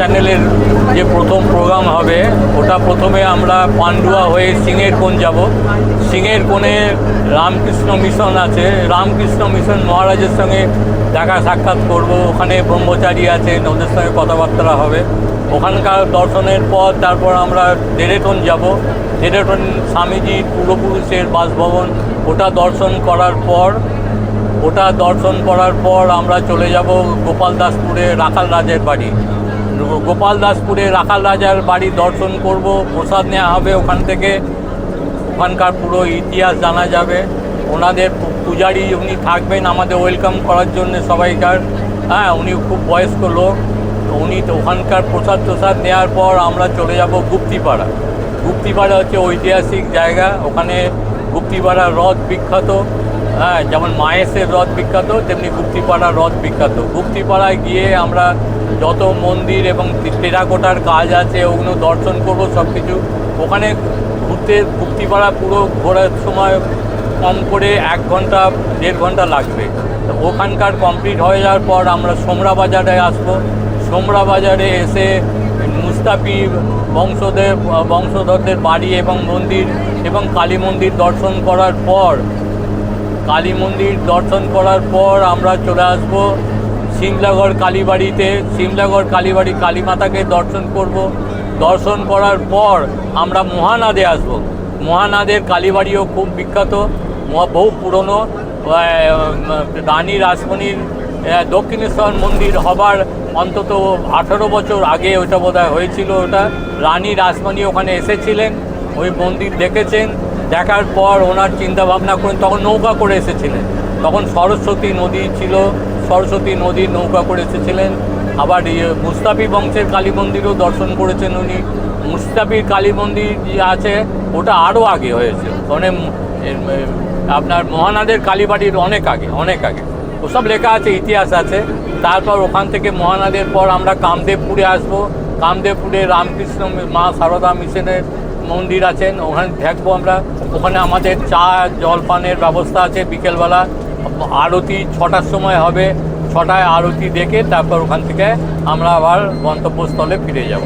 চ্যানেলের যে প্রথম প্রোগ্রাম হবে, ওটা প্রথমে আমরা পান্ডুয়া হয়ে সিংয়ের কোণ যাব। সিংয়ের কোণে রামকৃষ্ণ মিশন আছে। রামকৃষ্ণ মিশন মহারাজের সঙ্গে দেখা সাক্ষাৎ করব। ওখানে ব্রহ্মচারী আছেন ওদের সঙ্গে কথাবার্তা হবে। ওখানকার দর্শনের পর তারপর আমরা ডেরেটন যাব। ডেরেটন স্বামীজি পূর্বপুরুষের বাসভবন, ওটা দর্শন করার পর, ওটা দর্শন করার পর আমরা চলে যাব গোপাল দাসপুরে রাখাল রাজের বাড়ি। গোপাল দাসপুরে রাখাল রাজার বাড়ি দর্শন করব, প্রসাদ নেওয়া হবে ওখান থেকে। ওখানকার পুরো ইতিহাস জানা যাবে। ওনাদের পূজারী উনি থাকবেন, আমাদের ওয়েলকাম করার জন্য সবাইকার। হ্যাঁ উনি খুব বয়স্ক লোক। উনি তো ওখানকার প্রসাদ প্রসাদ নেওয়ার পর আমরা চলে যাব গুপ্তিপাড়া। গুপ্তিপাড়া হচ্ছে ঐতিহাসিক জায়গা। ওখানে গুপ্তিপাড়া হ্রদ বিখ্যাত। হ্যাঁ যেমন মায়েসের হ্রদ বিখ্যাত, তেমনি গুপ্তিপাড়া হ্রদ বিখ্যাত। গুপ্তিপাড়ায় গিয়ে আমরা যত মন্দির এবং টেরাকোটার কাজ আছে, ওগুলো দর্শন করব সব কিছু ওখানে ঘুরতে, গুপ্তিপাড়া পুরো ঘোরার সময় কম করে এক ঘণ্টা, দেড় ঘণ্টা লাগবে। ওখানকার কমপ্লিট হয়ে যাওয়ার পর আমরা সোমরা বাজারে আসব। সোমরা বাজারে এসে মুস্তাফি বংশধর, বংশধরদের বাড়ি এবং মন্দির এবং কালী মন্দির দর্শন করার পর কালী মন্দির দর্শন করার পর আমরা চলে আসব সিমলাগড় কালীবাড়িতে। সিমলাগড় কালীবাড়ি কালী মাতাকে দর্শন করব। দর্শন করার পর আমরা মহানাদে আসব। মহানাদের কালীবাড়িও খুব বিখ্যাত বহু পুরনো। রানী রাসমণির দক্ষিণেশ্বর মন্দির হবার অন্তত আঠারো বছর আগে ওটা বোধহয় হয়েছিল ওটা। রানী রাসমণি ওখানে এসেছিলেন, ওই মন্দির দেখেছেন। দেখার পর ওনার চিন্তা ভাবনা করেন, তখন নৌকা করে এসেছিলেন। তখন সরস্বতী নদী ছিল, সরস্বতী নদীর নৌকা করে এসেছিলেন। আবার ইয়ে মুস্তাফি বংশের কালী মন্দিরও দর্শন করেছেন উনি। মুস্তাফির কালী মন্দির যে আছে, ওটা আরও আগে হয়েছে। মানে আপনার মহানাদের কালীবাড়ির অনেক আগে অনেক আগে। ওসব লেখা আছে, ইতিহাস আছে। তারপর ওখান থেকে মহানাদের পর আমরা কামদেবপুরে আসব। কামদেবপুরে রামকৃষ্ণ মা সারদা মিশনের মন্দির আছেন ওখানে থাকব আমরা। ওখানে আমাদের চা, জলপানের ব্যবস্থা আছে বিকেলবেলা। আরতি ছটার সময় হবে, ছটায় আরতি দেখে তারপর ওখান থেকে আমরা আবার গন্তব্যস্থলে ফিরে যাব।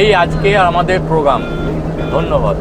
এই আজকে আমাদের প্রোগ্রাম ধন্যবাদ।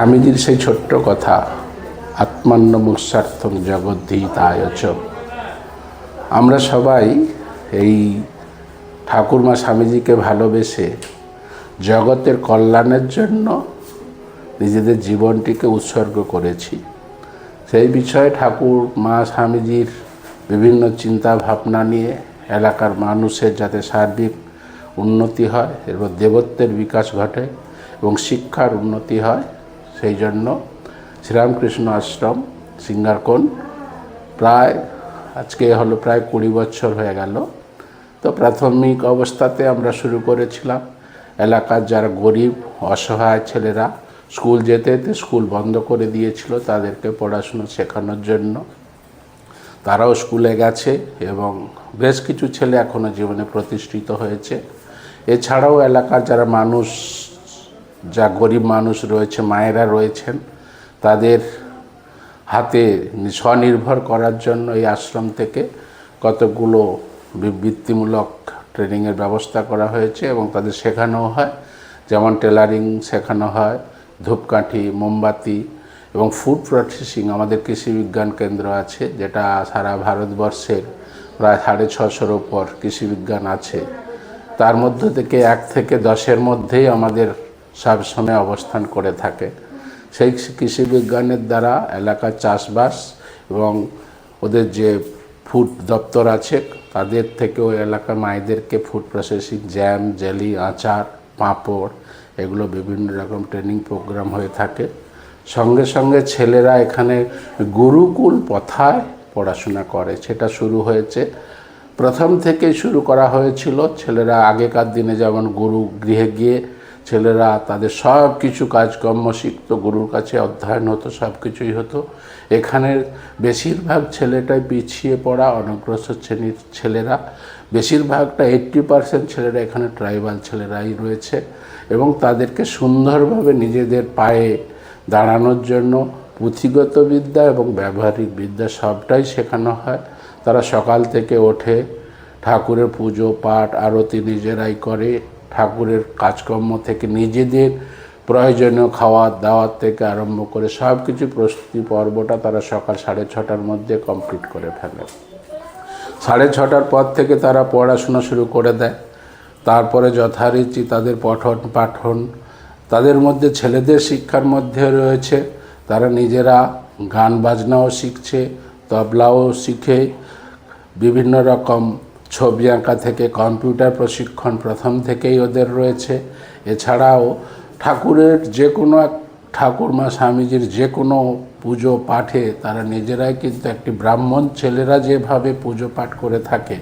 স্বামীজির সেই ছোট্ট কথা, আত্মান্ন মুসার্থম জগদ্ধিতায় চ। আমরা সবাই এই ঠাকুরমা স্বামীজিকে ভালোবেসে জগতের কল্যাণের জন্য নিজেদের জীবনটিকে উৎসর্গ করেছি। সেই বিষয়ে ঠাকুর মা স্বামীজির বিভিন্ন চিন্তা ভাবনা নিয়ে এলাকার মানুষের যাতে সার্বিক উন্নতি হয় এবং দেবত্বের বিকাশ ঘটে এবং শিক্ষার উন্নতি হয় সেই জন্য শ্রীরামকৃষ্ণ আশ্রম সিঙ্গারকোণ প্রায় আজকে হলো প্রায় কুড়ি বছর হয়ে গেল। তো প্রাথমিক অবস্থাতে আমরা শুরু করেছিলাম এলাকার যারা গরিব, অসহায় ছেলেরা, স্কুল যেতে যেতে স্কুল বন্ধ করে দিয়েছিল তাদেরকে পড়াশুনো শেখানোর জন্য। তারাও স্কুলে গেছে এবং বেশ কিছু ছেলে এখনও জীবনে প্রতিষ্ঠিত হয়েছে। এছাড়াও এলাকার যারা মানুষ যা গরিব মানুষ রয়েছে, মায়েরা রয়েছেন, তাদের হাতে স্বনির্ভর করার জন্য এই আশ্রম থেকে কতগুলো বৃত্তিমূলক ট্রেনিংয়ের ব্যবস্থা করা হয়েছে এবং তাদের শেখানো হয়। যেমন টেলারিং শেখানো হয়, ধূপকাঠি, মোমবাতি এবং ফুড প্রসেসিং আমাদের কৃষি বিজ্ঞান কেন্দ্র আছে, যেটা সারা ভারতবর্ষের প্রায় সাড়ে ছশোর ওপর কৃষি বিজ্ঞান আছে। তার মধ্য থেকে এক থেকে দশের মধ্যেই আমাদের সবসময় অবস্থান করে থাকে। সেই কৃষি বিজ্ঞানের দ্বারা এলাকার চাষবাস এবং ওদের যে ফুড দপ্তর আছে, তাদের থেকে ওই এলাকার মায়েদেরকে ফুড প্রসেসিং, জ্যাম, জেলি, আচার, পাঁপড় এগুলো বিভিন্ন রকম ট্রেনিং প্রোগ্রাম হয়ে থাকে। সঙ্গে সঙ্গে ছেলেরা এখানে গুরুকুল পথায় পড়াশোনা করে, সেটা শুরু হয়েছে। প্রথম থেকে শুরু করা হয়েছিল। ছেলেরা আগেকার দিনে যেমন গুরু গৃহে গিয়ে ছেলেরা, তাদের সব কিছু কাজকর্ম, শিখতো, গুরুর কাছে অধ্যয়ন হতো সব কিছুই হতো। এখানের বেশিরভাগ ছেলেটাই পিছিয়ে পড়া অনগ্রসর শ্রেণির ছেলেরা। বেশিরভাগটা এইট্টি পার্সেন্ট ছেলেরা এখানে ট্রাইবাল ছেলেরাই রয়েছে এবং তাদেরকে সুন্দরভাবে নিজেদের পায়ে দাঁড়ানোর জন্য পুঁথিগত বিদ্যা এবং ব্যবহারিক বিদ্যা সবটাই শেখানো হয়। তারা সকাল থেকে ওঠে, ঠাকুরের পুজো, পাঠ, আরতি নিজেরাই করে। ঠাকুরের কাজকর্ম থেকে নিজেদের প্রয়োজনীয় খাওয়ার দাওয়ার থেকে আরম্ভ করে সব কিছু প্রস্তুতি পর্বটা তারা সকাল সাড়ে ছটার মধ্যে কমপ্লিট করে ফেলে। সাড়ে ছটার পর থেকে তারা পড়াশোনা শুরু করে দেয়। তারপরে যথারীতি তাদের পঠন পাঠন, তাদের মধ্যে ছেলেদের শিক্ষার মধ্যে রয়েছে। তারা নিজেরা গান বাজনাও শিখছে, তবলাও শিখে, বিভিন্ন রকম ছবি আঁকা থেকে কম্পিউটার প্রশিক্ষণ প্রথম থেকেই ওদের রয়েছে। এছাড়াও ঠাকুরের যে কোনো এক ঠাকুরমা স্বামীজির যে কোনো পুজো পাঠে তারা নিজেরাই কিন্তু একটি ব্রাহ্মণ ছেলেরা যেভাবে পুজো পাঠ করে থাকে,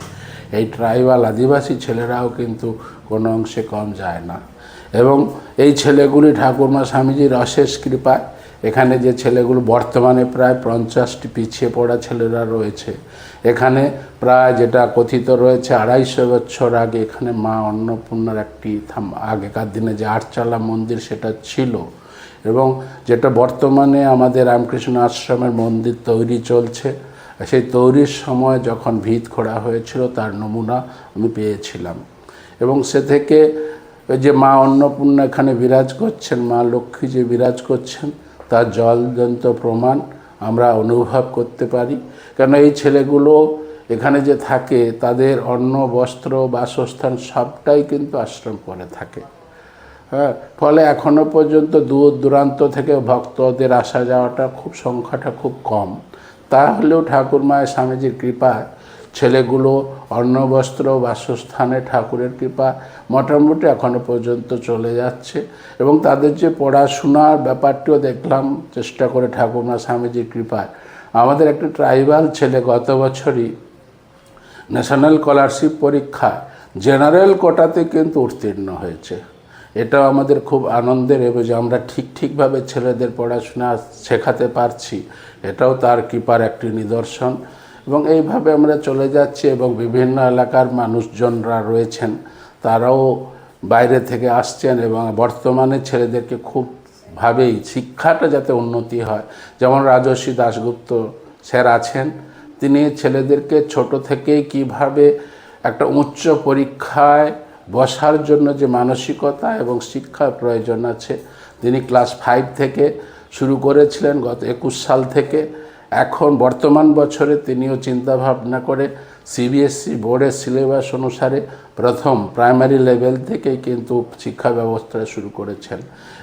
এই ট্রাইবাল আদিবাসী ছেলেরাও কিন্তু কোনো অংশে কম যায় না। এবং এই ছেলেগুলি ঠাকুরমা স্বামীজির অশেষ কৃপায় এখানে যে ছেলেগুলো বর্তমানে প্রায় পঞ্চাশটি পিছিয়ে পড়া ছেলেরা রয়েছে। এখানে প্রায় যেটা কথিত রয়েছে, আড়াইশো বছর আগে এখানে মা অন্নপূর্ণার একটি আগেকার দিনে যে আটচালা মন্দির সেটা ছিল এবং যেটা বর্তমানে আমাদের রামকৃষ্ণ আশ্রমের মন্দির তৈরি চলছে। সেই তৈরির সময় যখন ভিত খোঁড়া হয়েছিল, তার নমুনা আমি পেয়েছিলাম। এবং সে থেকে যে মা অন্নপূর্ণা এখানে বিরাজ করছেন, মা লক্ষ্মী যে বিরাজ করছেন তার জলজন্ত প্রমাণ আমরা অনুভব করতে পারি। কেন এই ছেলেগুলো এখানে যে থাকে, তাদের অন্ন, বস্ত্র, বাসস্থান সবটাই কিন্তু আশ্রম করে থাকে। হ্যাঁ ফলে এখনও পর্যন্ত দূর দূরান্ত থেকে ভক্তদের আসা যাওয়াটা খুব সংখ্যাটা খুব কম। তাহলেও ঠাকুর মায়ের স্বামীজির কৃপায় ছেলেগুলো অন্ন বস্ত্র বাসস্থানে ঠাকুরের কৃপা মোটামুটি এখনও পর্যন্ত চলে যাচ্ছে। এবং তাদের যে পড়াশোনার ব্যাপারটিও দেখলাম, চেষ্টা করে ঠাকুরমা স্বামীজির কৃপায়। আমাদের একটা ট্রাইবাল ছেলে গত বছরই ন্যাশনাল স্কলারশিপ পরীক্ষায় জেনারেল কোটাতে কিন্তু উত্তীর্ণ হয়েছে। এটাও আমাদের খুব আনন্দের এবং যে আমরা ঠিক ঠিকভাবে ছেলেদের পড়াশোনা শেখাতে পারছি, এটাও তার কৃপার একটি নিদর্শন। এবং এইভাবে আমরা চলে যাচ্ছি এবং বিভিন্ন এলাকার মানুষজনরা রয়েছেন। তারাও বাইরে থেকে আসছেন এবং বর্তমানে ছেলেদেরকে খুব ভাবেই শিক্ষাটা যাতে উন্নতি হয়। যেমন রাজস্বী দাশগুপ্ত স্যার আছেন, তিনি ছেলেদেরকে ছোট থেকেই কীভাবে একটা উচ্চ পরীক্ষায় বসার জন্য যে মানসিকতা এবং শিক্ষার প্রয়োজন আছে, তিনি ক্লাস ফাইভ থেকে শুরু করেছিলেন, গত একুশ সাল থেকে। এখন বর্তমান বছরে তিনিও চিন্তা ভাবনা করে সিবিএসসি বোর্ডের সিলেবাস অনুসারে প্রথম প্রাইমারি লেভেল থেকেই কিন্তু শিক্ষা ব্যবস্থা শুরু করেছেন।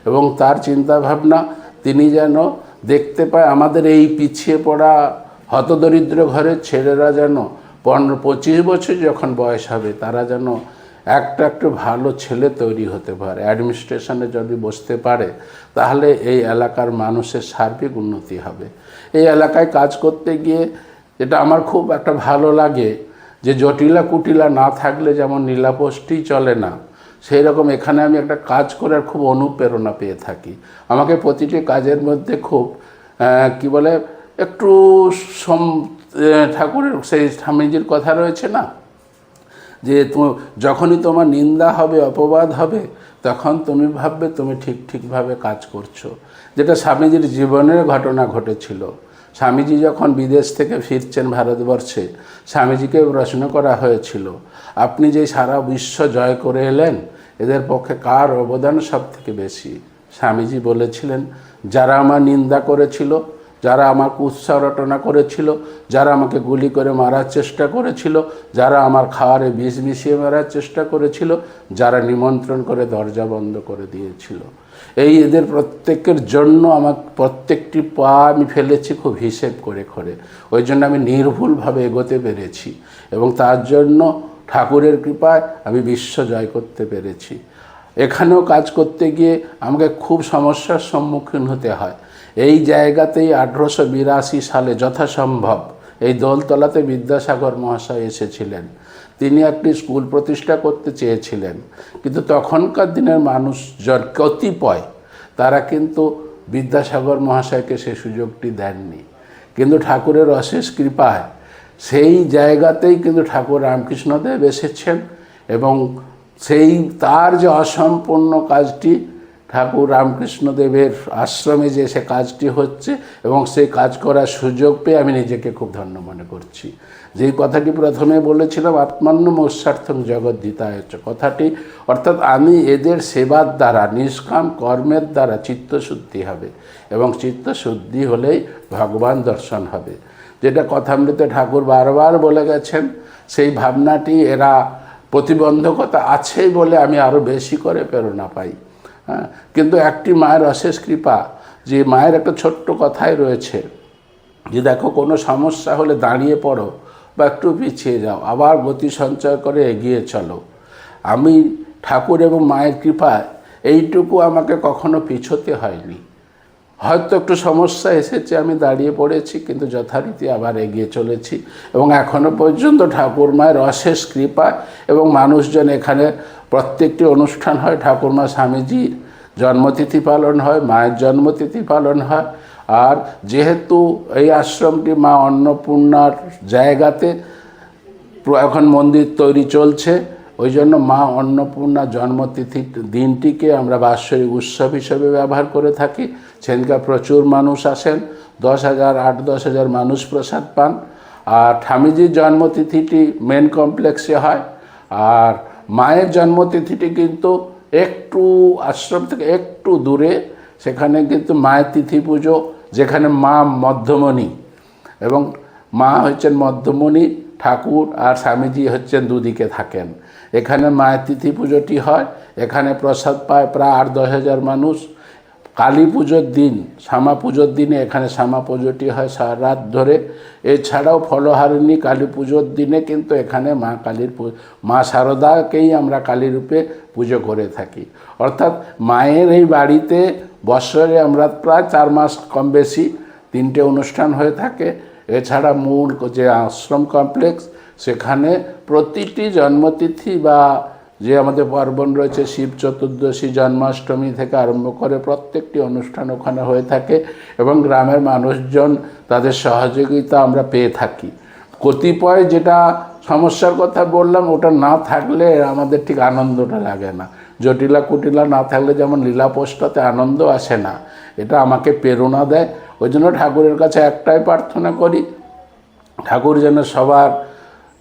এবং তার চিন্তা ভাবনা তিনি যেন দেখতে পায়, আমাদের এই পিছিয়ে পড়া হতদরিদ্র ঘরের ছেলেরা যেন পনেরো পঁচিশ বছর যখন বয়স হবে, তারা যেন একটা একটু ভালো ছেলে তৈরি হতে পারে। অ্যাডমিনিস্ট্রেশনে যদি বসতে পারে, তাহলে এই এলাকার মানুষের সার্বিক উন্নতি হবে। এই এলাকায় কাজ করতে গিয়ে এটা আমার খুব একটা ভালো লাগে যে জটিলা কুটিলা না থাকলে যেমন নীলাপোষ্টি চলে না সেই রকম এখানে আমি একটা কাজ করার খুব অনুপ্রেরণা পেয়ে থাকি। আমাকে প্রতিটি কাজের মধ্যে খুব কি বলে, একটু সম ঠাকুরের সেই স্বামীজির কথা রয়েছে না? যে যখনই তোমার নিন্দা হবে, অপবাদ হবে, তখন তুমি ভাববে তুমি ঠিক ঠিকভাবে কাজ করছ। যেটা স্বামীজির জীবনের ঘটনা ঘটেছিল। স্বামীজি যখন বিদেশ থেকে ফিরছেন ভারতবর্ষে, স্বামীজিকে প্রশ্ন করা হয়েছিল, আপনি যে সারা বিশ্ব জয় করে এলেন, এদের পক্ষে কার অবদান সব থেকে বেশি? স্বামীজি বলেছিলেন, যারা আমার নিন্দা করেছিল, যারা আমার কুৎসা রটনা করেছিল, যারা আমাকে গুলি করে মারার চেষ্টা করেছিল, যারা আমার খাওয়ারে বিষ মিশিয়ে মারার চেষ্টা করেছিল, যারা নিমন্ত্রণ করে দরজা বন্ধ করে দিয়েছিল। এই এদের প্রত্যেকের জন্য আমার প্রত্যেকটি পা আমি ফেলেছি খুব হিসেব করে করে। ওই জন্য আমি নির্ভুলভাবে এগোতে পেরেছি এবং তার জন্য ঠাকুরের কৃপায় আমি বিশ্ব জয় করতে পেরেছি। এখানেও কাজ করতে গিয়ে আমাকে খুব সমস্যার সম্মুখীন হতে হয়। এই জায়গাতেই আঠেরোশো বিরাশি সালে যথাসম্ভব এই দোলতলাতে বিদ্যাসাগর মহাশয় এসেছিলেন। তিনি একটি স্কুল প্রতিষ্ঠা করতে চেয়েছিলেন। কিন্তু তখনকার দিনের মানুষজন কতিপয় তারা কিন্তু বিদ্যাসাগর মহাশয়কে সে সুযোগটি দেননি। কিন্তু ঠাকুরের অশেষ কৃপায় সেই জায়গাতেই কিন্তু ঠাকুর রামকৃষ্ণদেব এসেছেন এবং সেই, তার যে অসম্পূর্ণ কাজটি ঠাকুর রামকৃষ্ণদেবের আশ্রমে যে সে কাজটি হচ্ছে এবং সেই কাজ করার সুযোগ পেয়ে আমি নিজেকে খুব ধন্য মনে করছি। যেই কথাটি প্রথমে বলেছিলাম আত্মান্য মোসার্থম জগৎ দিতায়চ কথাটি, অর্থাৎ আমি এদের সেবার দ্বারা, নিষ্কাম কর্মের দ্বারা চিত্তশুদ্ধি হবে এবং চিত্তশুদ্ধি হলেই ভগবান দর্শন হবে। যেটা কথামৃতে ঠাকুর বারবার বলে গেছেন, সেই ভাবনাটি এরা প্রতিবন্ধকতা আছে বলে আমি আরও বেশি করে প্রেরণা পাই। হ্যাঁ? কিন্তু একটি মায়ের অশেষ কৃপা, যে মায়ের একটা ছোট্ট কথাই রয়েছে, যে দেখো কোনো সমস্যা হলে দাঁড়িয়ে পড়ো বা একটু পিছিয়ে যাও, আবার গতি সঞ্চয় করে এগিয়ে চলো। আমি ঠাকুর এবং মায়ের কৃপায় এইটুকু আমাকে কখনো পিছোতে হয়নি। হয়তো একটু সমস্যা এসেছে, আমি দাঁড়িয়ে পড়েছি, কিন্তু যথারীতি আবার এগিয়ে চলেছি। এবং এখনও পর্যন্ত ঠাকুর মায়ের অশেষ কৃপা এবং মানুষজন এখানে প্রত্যেকটি অনুষ্ঠান হয়। ঠাকুরমা স্বামীজির জন্মতিথি পালন হয়, মায়ের জন্মতিথি পালন হয়। আর যেহেতু এই আশ্রমটি মা অন্নপূর্ণার জায়গাতে, এখন মন্দির তৈরি চলছে ওই জন্য মা অন্নপূর্ণা জন্মতিথি দিনটিকে আমরা বাৎসরিক উৎসব হিসেবে ব্যবহার করে থাকি। সেদিনকার প্রচুর মানুষ আসেন, দশ হাজার, আট, দশ হাজার মানুষ প্রসাদ পান। আর ঠামিজির জন্মতিথিটি মেন কমপ্লেক্সে হয়। আর মায়ের জন্মতিথিটি কিন্তু একটু আশ্রম থেকে একটু দূরে। সেখানে কিন্তু মায়ের তিথি পুজো, যেখানে মা মধ্যমণি এবং মা হচ্ছেন মধ্যমণি ঠাকুর আর স্বামীজি হচ্ছেন দুদিকে থাকেন। এখানে মায়ের তিথি পুজোটি হয়, এখানে প্রসাদ পায় প্রায় আট দশ হাজার মানুষ। কালী পুজোর দিন, শ্যামা পুজোর দিনে এখানে শ্যামা পুজোটি হয় সারা রাত ধরে। এছাড়াও ফলহারিণী কালী পুজোর দিনে কিন্তু এখানে মা কালীর মা শারদাকেই আমরা কালী রূপে পুজো করে থাকি। অর্থাৎ মায়ের এই বাড়িতে বছরে আমরা প্রায় চার মাস কম বেশি তিনটে অনুষ্ঠান হয়ে থাকে। এছাড়া মূল যে আশ্রম কমপ্লেক্স সেখানে প্রতিটি জন্মতিথি বা যে আমাদের পার্বণ রয়েছে, শিব চতুর্দশী, জন্মাষ্টমী থেকে আরম্ভ করে প্রত্যেকটি অনুষ্ঠান ওখানে হয়ে থাকে এবং গ্রামের মানুষজন তাদের সহযোগিতা আমরা পেয়ে থাকি। কতিপয় যেটা সমস্যার কথা বললাম, ওটা না থাকলে আমাদের ঠিক আনন্দটা লাগে না। জটিলা কুটিলা না থাকলে যেমন লীলাপোষ্টাতে আনন্দ আসে না, এটা আমাকে প্রেরণা দেয়। ওই জন্য ঠাকুরের কাছে একটাই প্রার্থনা করি, ঠাকুর যেন সবার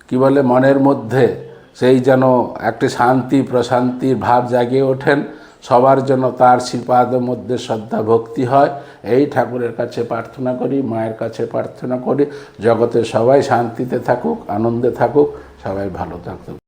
কি বলে, মনের মধ্যে সেই যেন একটি শান্তি, প্রশান্তির ভাব জাগিয়ে ওঠেন। সবার জন্য তার শ্রীপাদের মধ্যে শ্রদ্ধা, ভক্তি হয়। এই ঠাকুরের কাছে প্রার্থনা করি, মায়ের কাছে প্রার্থনা করি। জগতে সবাই শান্তিতে থাকুক, আনন্দে থাকুক, সবাই ভালো থাকুক।